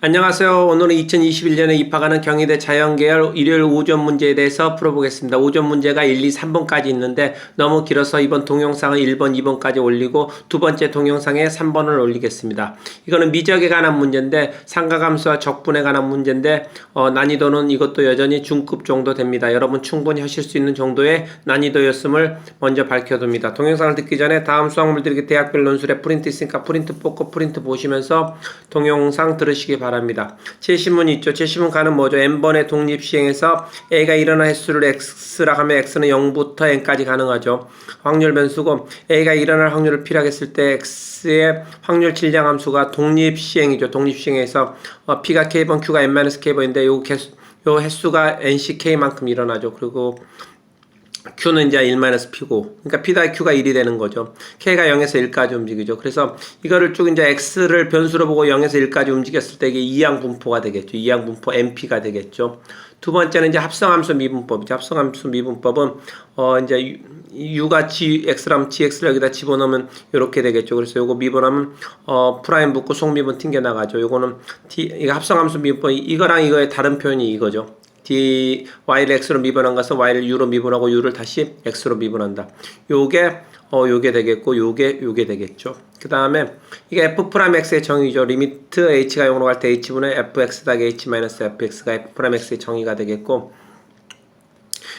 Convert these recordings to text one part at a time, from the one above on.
안녕하세요. 오늘은 2021년에 입학하는 경희대 자연계열 일요일 오전 문제에 대해서 풀어보겠습니다. 오전 문제가 1, 2, 3번까지 있는데 너무 길어서 이번 동영상은 1번, 2번까지 올리고 두 번째 동영상에 3번을 올리겠습니다. 이거는 미적에 관한 문제인데 상가감수와 적분에 관한 문제인데 어, 난이도는 이것도 여전히 중급 정도 됩니다. 여러분 충분히 하실 수 있는 정도의 난이도였음을 먼저 밝혀둡니다. 동영상을 듣기 전에 다음 수학물들에게 대학별 논술에 프린트 있으니까 프린트 뽑고 프린트 보시면서 동영상 들으시기 바랍니다. 제시문 있죠. 제시문 가는 뭐죠? n번의 독립 시행에서 a가 일어나 횟수를 x라 하면 x는 0부터 n까지 가능하죠. 확률 변수고 a가 일어날 확률을 필요하겠을 때 x의 확률 질량 함수가 독립 시행이죠. 독립 시행에서 어, p가 k번 q가 n-k번인데 요 개수 요 횟수가 nck만큼 일어나죠. 그리고 Q는 이제 1-P고, 그러니까 P 다 Q가 1이 되는 거죠. K가 0에서 1까지 움직이죠. 그래서 이거를 쭉 이제 X를 변수로 보고 0에서 1까지 움직였을 때 이게 이항 분포가 되겠죠. 이항 분포 NP가 되겠죠. 두 번째는 이제 합성함수 미분법이죠. 합성함수 미분법은 어 이제 U가 G, X라면 GX를 여기다 집어넣으면 이렇게 되겠죠. 그래서 요거 미분하면 어 프라임 붙고 속미분 튕겨 나가죠. 요거는 T, 이거 합성함수 미분법 이거랑 이거의 다른 표현이 이거죠. D y를 x로 미분한 것은 y를 u로 미분하고 u를 다시 x로 미분한다. 요게 어 요게 되겠고 요게 요게 되겠죠. 그 다음에 이게 f 프라임 x의 정의죠. 리미트 h가 0으로 갈 때 h분의 fx 더하기 h 마이너스 fx가 f 프라임 x의 정의가 되겠고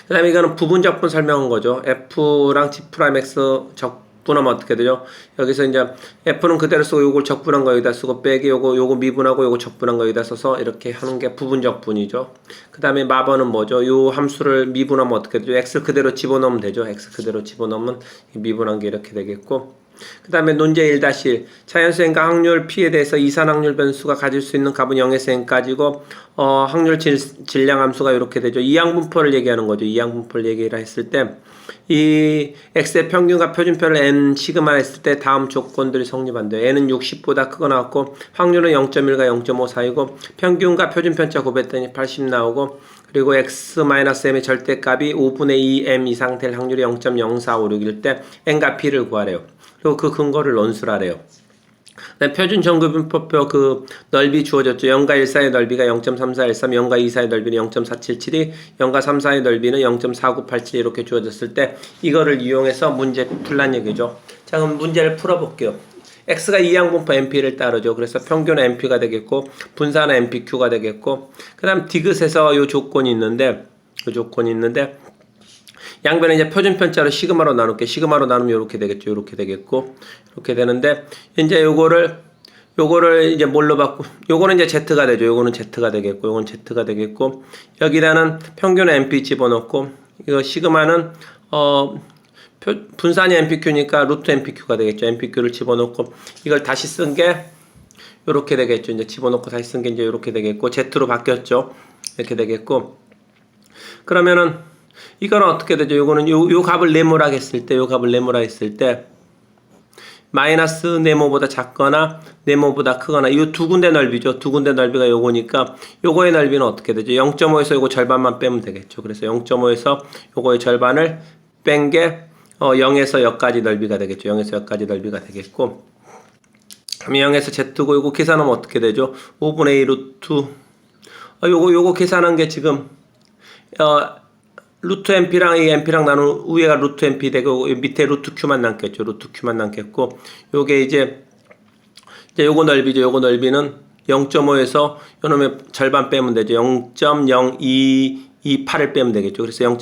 그 다음에 이거는 부분 적분 설명한 거죠. f랑 g 프라임 x 적 분하면 어떻게 되죠? 여기서 이제 f는 그대로 쓰고 요걸 적분한 거 여기다 쓰고 빼기 요거 요거 미분하고 요거 적분한 거 여기다 써서 이렇게 하는 게 부분 적분이죠. 그 다음에 마번은 뭐죠? 요 함수를 미분하면 어떻게 되죠? x 그대로 집어넣으면 되죠. x 그대로 집어넣으면 미분한 게 이렇게 되겠고 그 다음에 논제 1-1 자연수행과 확률 P에 대해서 이산확률 변수가 가질 수 있는 값은 0에서 n까지고 어, 확률 질, 질량 함수가 이렇게 되죠. 이항분포를 얘기하는 거죠. 이항분포를 얘기를 했을 때 이 x의 평균과 표준표를 n 시그마 했을 때 다음 조건들이 성립한대요. n은 60보다 크거 나왔고 확률은 0.1과 0.5 사이고 평균과 표준편차 곱했더니 80 나오고 그리고 x-m의 절대값이 5분의 2m 이상 될 확률이 0.0456일 때 n과 p를 구하래요. 그리고 그 근거를 논술하래요. 그다음에 표준 정규분포표 그 넓이 주어졌죠. 0과 1 사이의 넓이가 0.3413, 0과 2 사이의 넓이는 0.4772, 0과 3 사이의 넓이는 0.4987 이렇게 주어졌을 때 이거를 이용해서 문제 풀란 얘기죠. 자 그럼 문제를 풀어볼게요. X가 이항분포 np를 따르죠. 그래서 평균 np가 되겠고 분산은 npq가 되겠고 그 다음 디귿에서 요 조건이 있는데 요 조건이 있는데 양변에 이제 표준 편차로 시그마로 나눌게 시그마로 나누면 이렇게 되겠죠. 이렇게 되겠고 이렇게 되는데 이제 요거를 요거를 이제 뭘로 바꾸 요거는 이제 z가 되죠. 요거는 z가 되겠고 요건 z가 되겠고 여기다는 평균 np 집어넣고 이거 시그마는 어 표, 분산이 npq니까 루트 npq가 되겠죠. npq를 집어넣고 이걸 다시 쓴게 요렇게 되겠죠. 이제 집어넣고 다시 쓴 게 이제 요렇게 되겠고 z로 바뀌었죠. 이렇게 되겠고 그러면은 이거는 어떻게 되죠? 요거는 요, 요 값을 네모라 했을 때, 요 값을 네모라 했을 때, 마이너스 네모보다 작거나 네모보다 크거나 이 두 군데 넓이죠. 두 군데 넓이가 요거니까 요거의 넓이는 어떻게 되죠? 0.5에서 요거 절반만 빼면 되겠죠. 그래서 0.5에서 요거의 절반을 뺀 게 어, 0에서 여기까지 넓이가 되겠죠. 0에서 여기까지 넓이가 되겠고 그럼 0에서 z고 요거 계산하면 어떻게 되죠? 5분의 1 루트 어, 요거 요거 계산한 게 지금 어 루트 np랑 이 np랑 나눈 위에가 루트 np 되고 밑에 루트 q만 남겠죠. 루트 q만 남겠고 요게 이제 이제 요거 넓이죠. 요거 넓이는 0.5에서 요놈의 절반 빼면 되죠. 0.0228을 빼면 되겠죠. 그래서 0.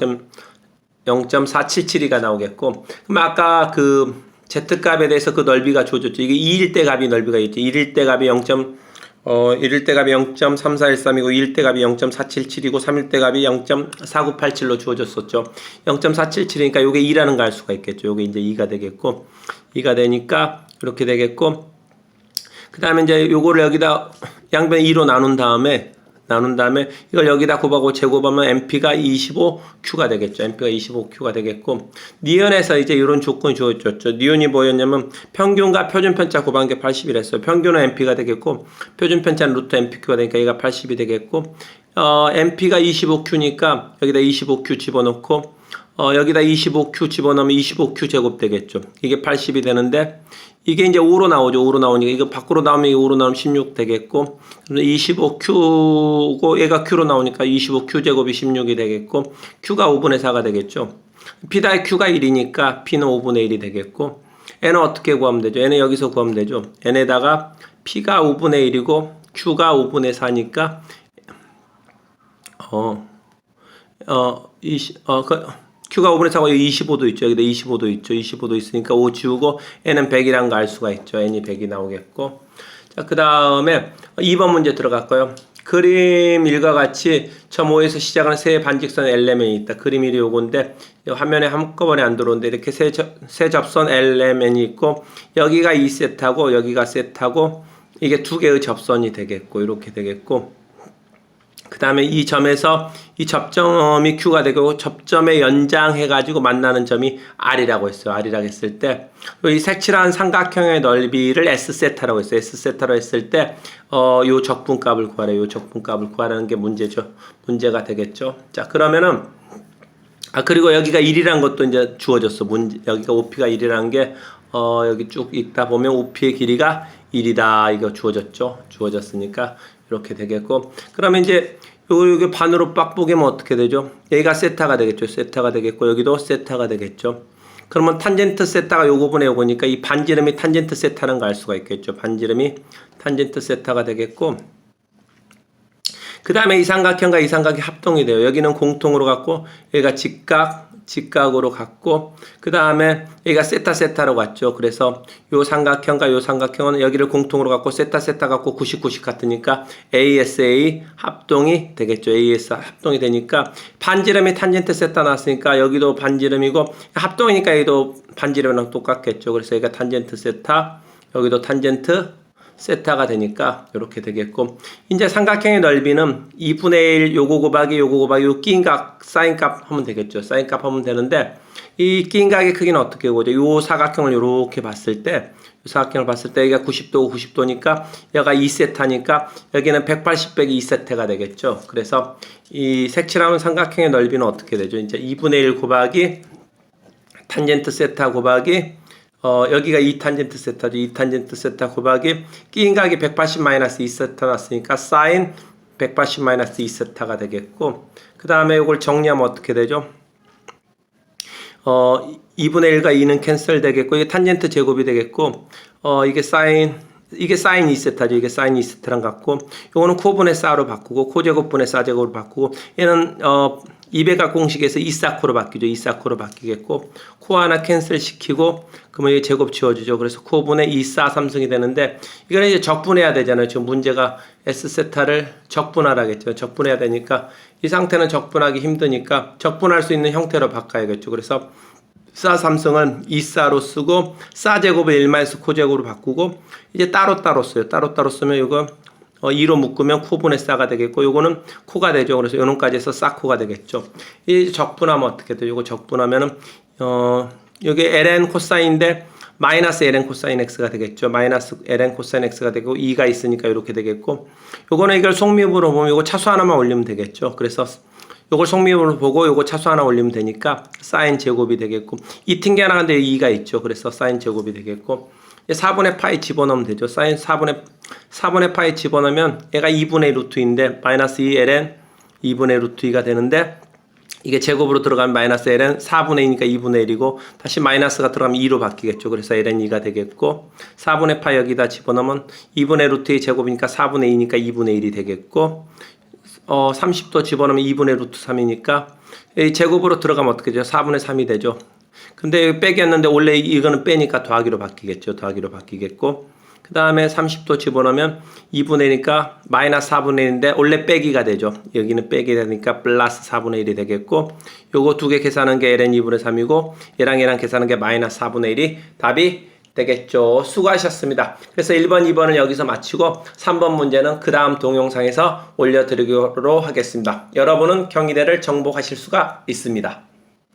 0.477이가 나오겠고 그럼 아까 그 z값에 대해서 그 넓이가 주어졌죠. 이게 2일 때 값이 넓이가 있죠. 1일 때 값이 0. 어, 1일 때 값이 0.3413이고 2일 때 값이 0.477이고 3일 때 값이 0.4987로 주어졌었죠. 0.477이니까 요게 2라는 거알 수가 있겠죠. 요게 이제 2가 되겠고 2가 되니까 이렇게 되겠고 그 다음에 이제 요거를 여기다 양변 2로 나눈 다음에 나눈 다음에 이걸 여기다 곱하고 제곱하면 NP가 25Q가 되겠죠. NP가 25Q가 되겠고 니은에서 이제 이런 조건이 주어졌죠. 니은이 뭐였냐면 평균과 표준 편차 곱한 게 80이랬어요. 평균은 NP가 되겠고 표준 편차는 루트 NPQ가 되니까 얘가 80이 되겠고 어, NP가 25Q니까 여기다 25Q 집어넣고 어, 여기다 25Q 집어넣으면 25Q 제곱 되겠죠. 이게 80이 되는데 이게 이제 5로 나오죠. 5로 나오니까 이거 밖으로 나오면 5로 나오면 16 되겠고 25Q고 얘가 Q로 나오니까 25Q 제곱이 16이 되겠고 Q가 5분의 4가 되겠죠. P 다의 Q가 1이니까 P는 5분의 1이 되겠고 N은 어떻게 구하면 되죠? N은 여기서 구하면 되죠. N에다가 P가 5분의 1이고 Q가 5분의 4니까 어, 어, 20, 어, 그, Q가 5분의 4고 여기 25도 있죠. 여기다 25도 있죠. 25도 있으니까 5 지우고 N은 100이란 거알 수가 있죠. N이 100이 나오겠고. 자, 그 다음에 2번 문제 들어갈까요? 그림 일과 같이 저 5에서 시작하는 세 반직선 엘레멘이 있다. 그림 일이 요건데 이 화면에 한꺼번에 안 들어오는데 이렇게 세, 저- 세 접선 엘레멘이 있고 여기가 2세트하고 여기가 세트하고 이게 두 개의 접선이 되겠고 이렇게 되겠고 그 다음에 이 점에서 이 접점이 Q가 되고 접점에 연장해가지고 만나는 점이 R이라고 했어요. R이라고 했을 때, 이 색칠한 삼각형의 넓이를 S세타라고 했어요. S세타로 했을 때, 어, 요 적분값을 구하래. 요 적분값을 구하라는 게 문제죠. 문제가 되겠죠. 자, 그러면은, 아, 그리고 여기가 1이라는 것도 이제 주어졌어. 문제, 여기가 OP가 1이라는 게, 어, 여기 쭉 있다 보면 OP의 길이가 1이다. 이거 주어졌죠. 주어졌으니까 이렇게 되겠고. 그러면 이제 요, 요게 반으로 빡 보기면 어떻게 되죠? 여기가 세타가 되겠죠. 세타가 되겠고, 여기도 세타가 되겠죠. 그러면 탄젠트 세타가 요거 분의 요거니까 이 반지름이 탄젠트 세타는 걸 알 수가 있겠죠. 반지름이 탄젠트 세타가 되겠고, 그 다음에 이 삼각형과 이 삼각이 합동이 돼요. 여기는 공통으로 갖고 여기가 직각, 직각으로 갖고 그 다음에 여기가 세타 세타로 갔죠. 그래서 요 삼각형과 요 삼각형은 여기를 공통으로 갖고 세타 세타 갖고 90, 90 같으니까 ASA 합동이 되겠죠. AS 합동이 되니까 반지름이 탄젠트 세타 나왔으니까 여기도 반지름이고 합동이니까 여기도 반지름이랑 똑같겠죠. 그래서 여기가 탄젠트 세타 여기도 탄젠트 세타가 되니까 이렇게 되겠고 이제 삼각형의 넓이는 2분의 1 요거 곱하기 요거 곱하기 요 끼인각 사인값 하면 되겠죠. 사인값 하면 되는데 이 끼인각의 크기는 어떻게 보죠? 요 사각형을 이렇게 봤을 때요 사각형을 봤을 때 여기가 90도고 90도니까 여기가 2세타니까 여기는 180 빼기 2세타가 되겠죠. 그래서 이 색칠하면 삼각형의 넓이는 어떻게 되죠? 이제 2분의 1 곱하기 탄젠트 세타 곱하기 어, 여기가 2탄젠트 세타죠. 2탄젠트 세타 곱하기 끼인각이 180 마이너스 2세타 났으니까 사인 180 마이너스 2세타가 되겠고 그 다음에 이걸 정리하면 어떻게 되죠? 어, 2분의 1과 2는 캔슬 되겠고 이게 탄젠트 제곱이 되겠고 어, 이게 사인 이게 사인 2세타죠. 이게 사인 2세타랑 같고 요거는 코분의 사로 바꾸고 코제곱분의 사제곱으로 바꾸고 얘는 어 200각 공식에서 2사코로 바뀌죠. 2사코로 바뀌겠고 코 하나 캔슬 시키고 그러면 이게 제곱 지워주죠. 그래서 코분의 2사 3승이 되는데 이거는 이제 적분해야 되잖아요. 지금 문제가 S세타를 적분하라겠죠. 적분해야 되니까 이 상태는 적분하기 힘드니까 적분할 수 있는 형태로 바꿔야겠죠. 그래서 싸 삼성은 2싸로 쓰고 싸 제곱을 1마이너스 코 제곱으로 바꾸고 이제 따로따로 써요. 따로따로 쓰면 이거 어, 2로 묶으면 코분의 싸가 되겠고 요거는 코가 되죠. 그래서 요놈까지 해서 싸코가 되겠죠. 이 적분하면 어떻게 돼요? 요거 적분하면은 어 여기 ln 코사인인데 마이너스 ln 코사인 x가 되겠죠. 마이너스 ln 코사인 x가 되고 2가 있으니까 이렇게 되겠고 요거는 이걸 속미분으로 보면 요거 차수 하나만 올리면 되겠죠. 그래서 요걸 속미분으로 보고 요거 차수 하나 올리면 되니까 사인 제곱이 되겠고 이 튕겨 나가는데 2가 있죠. 그래서 사인 제곱이 되겠고 4분의 파이 집어넣으면 되죠. 사인 4분의 4분의 파이 집어넣으면 얘가 2분의 루트인데 마이너스 2 ln 2분의 루트 2가 되는데 이게 제곱으로 들어가면 마이너스 ln 4분의 2니까 2분의 1이고 다시 마이너스가 들어가면 2로 바뀌겠죠. 그래서 ln 2가 되겠고 4분의 파 여기다 집어넣으면 2분의 루트 2 제곱이니까 4분의 2니까 2분의 1이 되겠고 어 30도 집어넣으면 2분의 루트 3이니까 이 제곱으로 들어가면 어떻게 되죠? 4분의 3이 되죠. 근데 빼기였는데 원래 이거는 빼니까 더하기로 바뀌겠죠. 더하기로 바뀌겠고 그 다음에 30도 집어넣으면 2분의 1이니까 마이너스 4분의 1인데 원래 빼기가 되죠. 여기는 빼기 되니까 플러스 4분의 1이 되겠고 요거 두 개 계산하는 게 ln 2분의 3이고 얘랑 얘랑 계산하는 게 마이너스 4분의 1이 답이 되겠죠. 수고하셨습니다. 그래서 1번, 2번은 여기서 마치고 3번 문제는 그 다음 동영상에서 올려드리도록 하겠습니다. 여러분은 경희대를 정복하실 수가 있습니다.